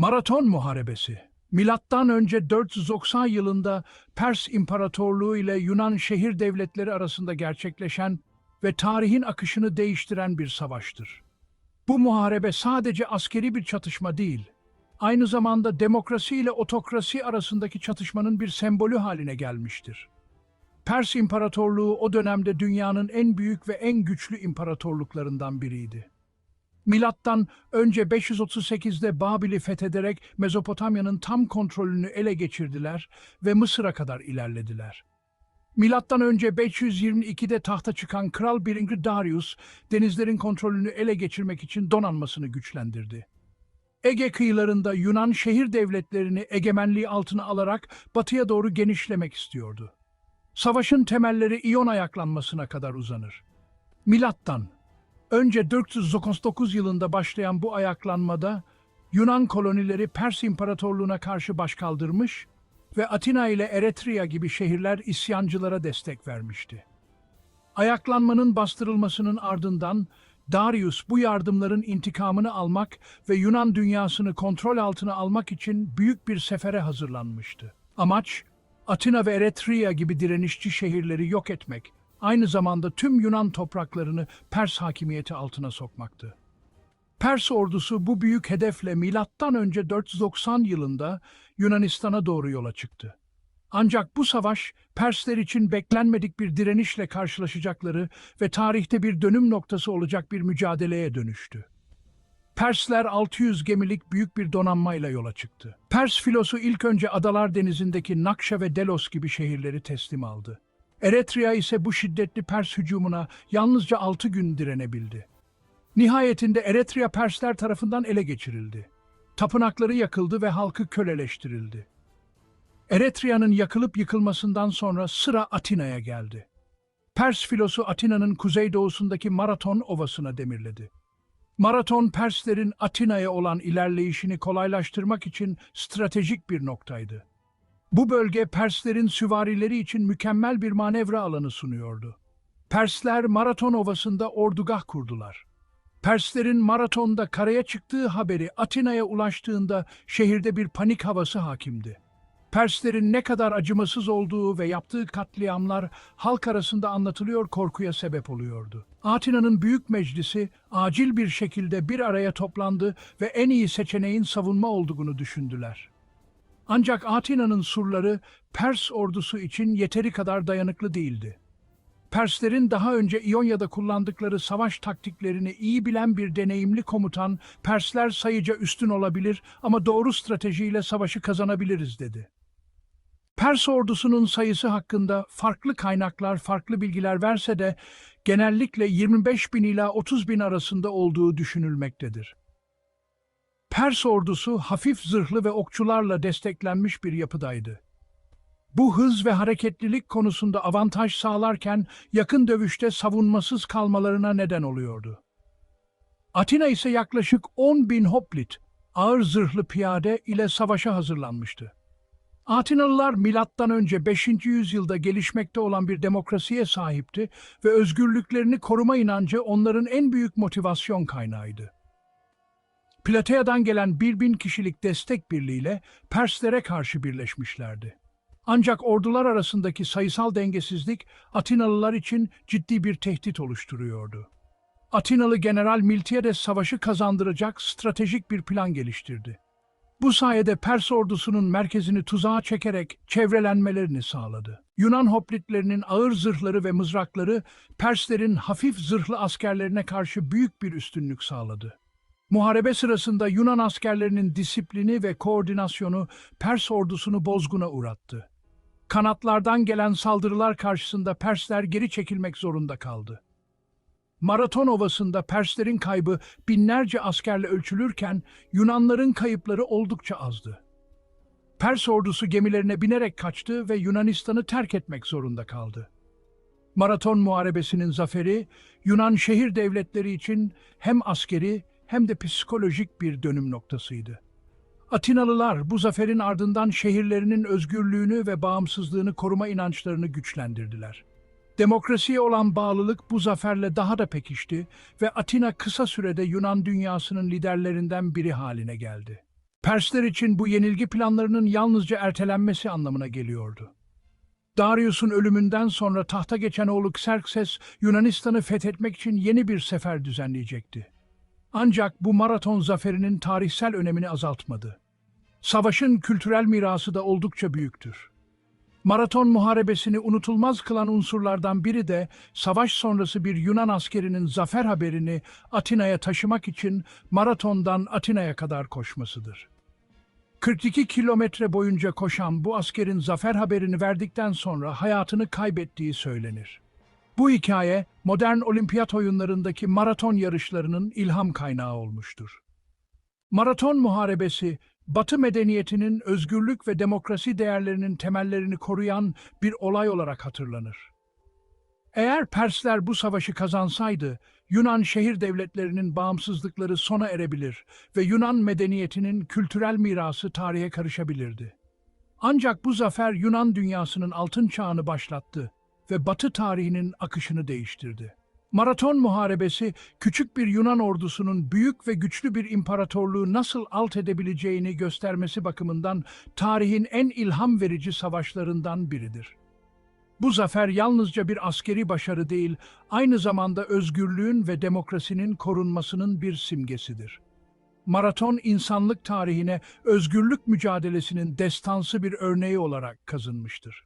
Maraton Muharebesi Milattan önce 490 yılında Pers İmparatorluğu ile Yunan şehir devletleri arasında gerçekleşen ve tarihin akışını değiştiren bir savaştır. Bu muharebe sadece askeri bir çatışma değil, aynı zamanda demokrasi ile otokrasi arasındaki çatışmanın bir sembolü haline gelmiştir. Pers İmparatorluğu o dönemde dünyanın en büyük ve en güçlü imparatorluklarından biriydi. Milattan önce 538'de Babil'i fethederek Mezopotamya'nın tam kontrolünü ele geçirdiler ve Mısır'a kadar ilerlediler. Milattan önce 522'de tahta çıkan Kral 1. Darius, denizlerin kontrolünü ele geçirmek için donanmasını güçlendirdi. Ege kıyılarında Yunan şehir devletlerini egemenliği altına alarak batıya doğru genişlemek istiyordu. Savaşın temelleri İyon ayaklanmasına kadar uzanır. Milattan Önce 499 yılında başlayan bu ayaklanmada Yunan kolonileri Pers İmparatorluğu'na karşı başkaldırmış ve Atina ile Eretria gibi şehirler isyancılara destek vermişti. Ayaklanmanın bastırılmasının ardından Darius bu yardımların intikamını almak ve Yunan dünyasını kontrol altına almak için büyük bir sefere hazırlanmıştı. Amaç, Atina ve Eretria gibi direnişçi şehirleri yok etmek, aynı zamanda tüm Yunan topraklarını Pers hakimiyeti altına sokmaktı. Pers ordusu bu büyük hedefle milattan önce 490 yılında Yunanistan'a doğru yola çıktı. Ancak bu savaş Persler için beklenmedik bir direnişle karşılaşacakları ve tarihte bir dönüm noktası olacak bir mücadeleye dönüştü. Persler 600 gemilik büyük bir donanmayla yola çıktı. Pers filosu ilk önce Adalar Denizi'ndeki Nakşa ve Delos gibi şehirleri teslim aldı. Eretria ise bu şiddetli Pers hücumuna yalnızca 6 gün direnebildi. Nihayetinde Eretria Persler tarafından ele geçirildi. Tapınakları yakıldı ve halkı köleleştirildi. Eretria'nın yakılıp yıkılmasından sonra sıra Atina'ya geldi. Pers filosu Atina'nın kuzeydoğusundaki Maraton Ovası'na demirledi. Maraton Perslerin Atina'ya olan ilerleyişini kolaylaştırmak için stratejik bir noktaydı. Bu bölge Perslerin süvarileri için mükemmel bir manevra alanı sunuyordu. Persler Maraton Ovası'nda ordugah kurdular. Perslerin maratonda karaya çıktığı haberi Atina'ya ulaştığında şehirde bir panik havası hakimdi. Perslerin ne kadar acımasız olduğu ve yaptığı katliamlar halk arasında anlatılıyor korkuya sebep oluyordu. Atina'nın büyük meclisi acil bir şekilde bir araya toplandı ve en iyi seçeneğin savunma olduğunu düşündüler. Ancak Atina'nın surları Pers ordusu için yeteri kadar dayanıklı değildi. Perslerin daha önce İonya'da kullandıkları savaş taktiklerini iyi bilen bir deneyimli komutan, Persler sayıca üstün olabilir ama doğru stratejiyle savaşı kazanabiliriz dedi. Pers ordusunun sayısı hakkında farklı kaynaklar farklı bilgiler verse de genellikle 25 bin ila 30 bin arasında olduğu düşünülmektedir. Pers ordusu hafif zırhlı ve okçularla desteklenmiş bir yapıdaydı. Bu hız ve hareketlilik konusunda avantaj sağlarken yakın dövüşte savunmasız kalmalarına neden oluyordu. Atina ise yaklaşık 10 bin hoplit, ağır zırhlı piyade ile savaşa hazırlanmıştı. Atinalılar milattan önce 5. yüzyılda gelişmekte olan bir demokrasiye sahipti ve özgürlüklerini koruma inancı onların en büyük motivasyon kaynağıydı. Platea'dan gelen bir bin kişilik destek birliğiyle Perslere karşı birleşmişlerdi. Ancak ordular arasındaki sayısal dengesizlik Atinalılar için ciddi bir tehdit oluşturuyordu. Atinalı General Miltiades savaşı kazandıracak stratejik bir plan geliştirdi. Bu sayede Pers ordusunun merkezini tuzağa çekerek çevrelenmelerini sağladı. Yunan hoplitlerinin ağır zırhları ve mızrakları Perslerin hafif zırhlı askerlerine karşı büyük bir üstünlük sağladı. Muharebe sırasında Yunan askerlerinin disiplini ve koordinasyonu Pers ordusunu bozguna uğrattı. Kanatlardan gelen saldırılar karşısında Persler geri çekilmek zorunda kaldı. Maraton Ovası'nda Perslerin kaybı binlerce askerle ölçülürken Yunanların kayıpları oldukça azdı. Pers ordusu gemilerine binerek kaçtı ve Yunanistan'ı terk etmek zorunda kaldı. Maraton Muharebesi'nin zaferi Yunan şehir devletleri için hem askeri hem de psikolojik bir dönüm noktasıydı. Atinalılar bu zaferin ardından şehirlerinin özgürlüğünü ve bağımsızlığını koruma inançlarını güçlendirdiler. Demokrasiye olan bağlılık bu zaferle daha da pekişti ve Atina kısa sürede Yunan dünyasının liderlerinden biri haline geldi. Persler için bu yenilgi planlarının yalnızca ertelenmesi anlamına geliyordu. Darius'un ölümünden sonra tahta geçen oğlu Xerxes, Yunanistan'ı fethetmek için yeni bir sefer düzenleyecekti. Ancak bu maraton zaferinin tarihsel önemini azaltmadı. Savaşın kültürel mirası da oldukça büyüktür. Maraton muharebesini unutulmaz kılan unsurlardan biri de savaş sonrası bir Yunan askerinin zafer haberini Atina'ya taşımak için maratondan Atina'ya kadar koşmasıdır. 42 kilometre boyunca koşan bu askerin zafer haberini verdikten sonra hayatını kaybettiği söylenir. Bu hikaye modern olimpiyat oyunlarındaki maraton yarışlarının ilham kaynağı olmuştur. Maraton muharebesi, Batı medeniyetinin özgürlük ve demokrasi değerlerinin temellerini koruyan bir olay olarak hatırlanır. Eğer Persler bu savaşı kazansaydı, Yunan şehir devletlerinin bağımsızlıkları sona erebilir ve Yunan medeniyetinin kültürel mirası tarihe karışabilirdi. Ancak bu zafer Yunan dünyasının altın çağını başlattı ve Batı tarihinin akışını değiştirdi. Maraton Muharebesi, küçük bir Yunan ordusunun büyük ve güçlü bir imparatorluğu nasıl alt edebileceğini göstermesi bakımından tarihin en ilham verici savaşlarından biridir. Bu zafer yalnızca bir askeri başarı değil, aynı zamanda özgürlüğün ve demokrasinin korunmasının bir simgesidir. Maraton insanlık tarihine özgürlük mücadelesinin destansı bir örneği olarak kazınmıştır.